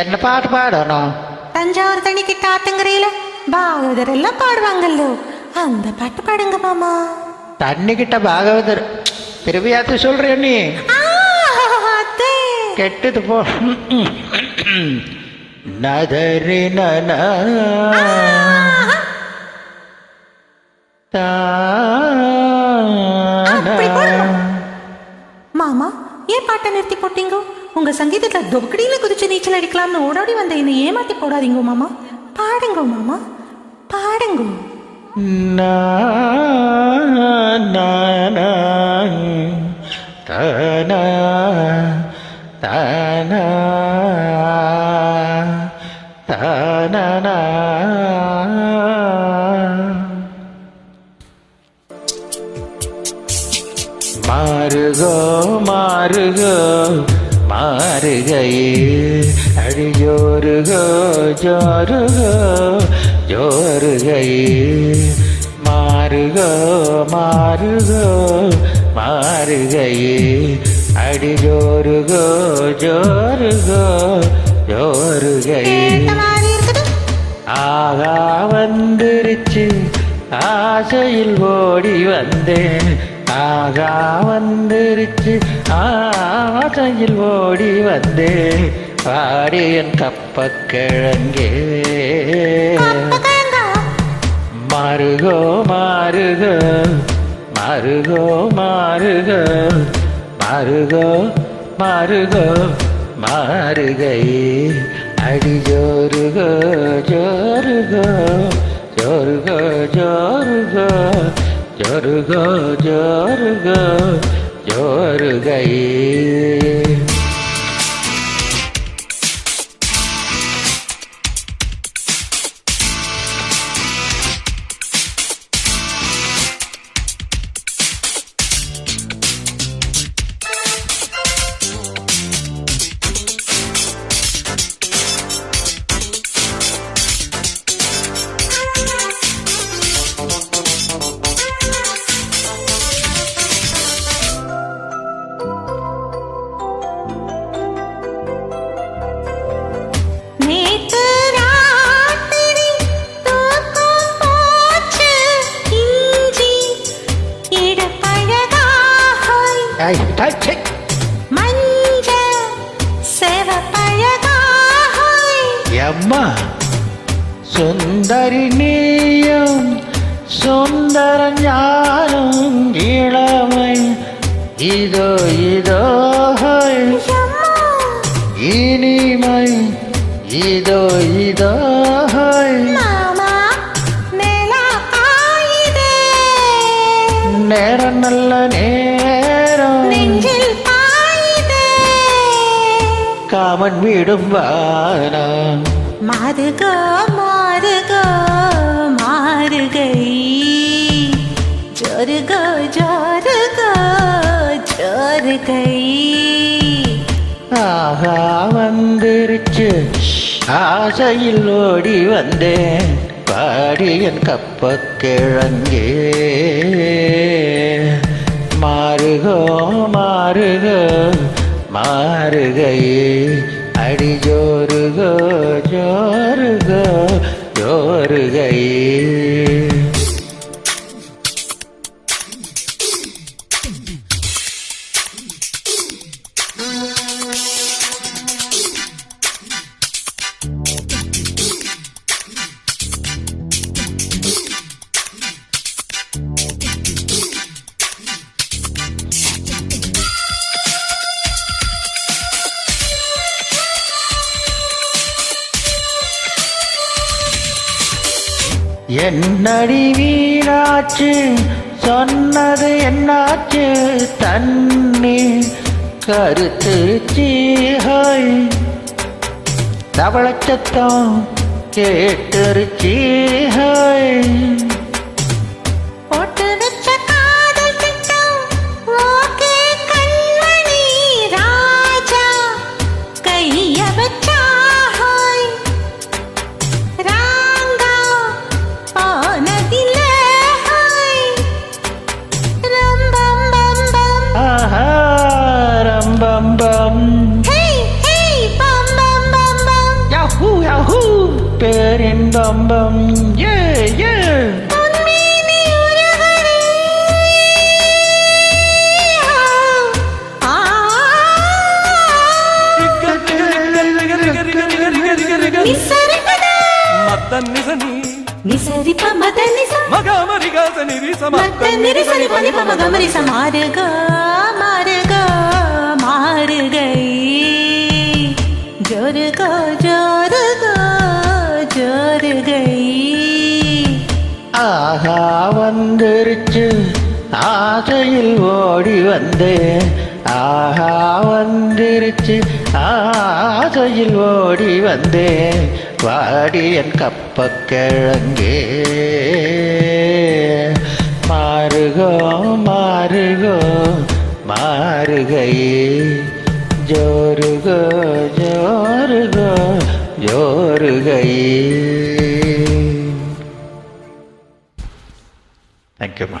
என்ன பாட்டு பாடணும்? தஞ்சாவூர் தண்ணிக்கிட்ட ஆத்தங்கரையில பாகவதர் எல்லாம் பாடுவாங்கல்லோ. அந்த பாட்டு பாடுங்க மாமா. தண்ணி கிட்ட பாகவதர். திரும்பியாத்து சொல்றிய நீ. கெட்டது போ. நதரி நன உங்க சங்கீதத்துல தொக்கடியில குதிச்சு நீச்சல் அடிக்கலாம்னு ஓடோடி வந்த என்னை ஏமாத்தி போடாதீங்க மாமா. பாடுங்க மாமா. பாடுங்க. தானா தானா தன மாறுகோ மாறுகோ. மாறுகையே. அடியோருகோ ஜோருகோ ஜோருகையே. மாறுகோ மாறுகோ மாறுகையே. அடியோருகோ ஜோருகோ ஜோருகையே. ஆகா வந்துருச்சு ஆசையில் ஓடி வந்தேன். ஆகா வந்துருச்சு ஆசையில் ஓடி வந்தேன். பாடியன் கப்பக்கிழங்கே அப்பகங்க. மாறுகோ மாறுகோ மாறுகோ மாறுகோ மாறுகோ மாறுகோ மாறுகை. அடி ஜோருகோ ஜோருகோ ஜோருகோ ஜோருகோ ஜோருகோ ஜோருகோ ஜோருகை நேத்து はいはいはい ಮಂಜ ಸೇವಪಯಗ ಯಮ್ಮ സുന്ദരി നീയും സുന്ദര ഞാനും ഇളമൈ ഇതോ ഇതോ ഇനിമൈ ഇതോ ഇതോ നേരം നല്ല നേ காமன் விடும் வானம் மாறுகோ மாறுகோ மாறுகை. ஜோருகோ ஜோருகோ ஜோருகை ஆகா வந்துருச்சு. ஆசையில் ஓடி வந்தேன். பாடியன் கப்பக்கிழங்கே. மாறுகோ வருகை. என்னடி வீணாச்சு சொன்னது என்னாச்சு? தண்ணி கருத்து சீகாய் தவளச்சத்தம் கேட்டுருச்சி யஹூ பேரின்பம் பம் ஏ ஏ பொன்மேனி உருகுதே. ஆ, நிசரிகதா. நிசரிப்ப மத நிச மத்த நிரிசனி பனிப்ப மக மரிச மாறுக ஆசையில் ஓடி வந்தேன் ஆஹா வந்திருச்சு. ஆசையில் ஓடி வந்தேன் வாடி என் கப்பக்கிழங்கே. மாறுகோ மாறுகோ மாறுகையே. ஜோருகோ ஜோருகோ ஜோருகையே தேங்க்யூம்மா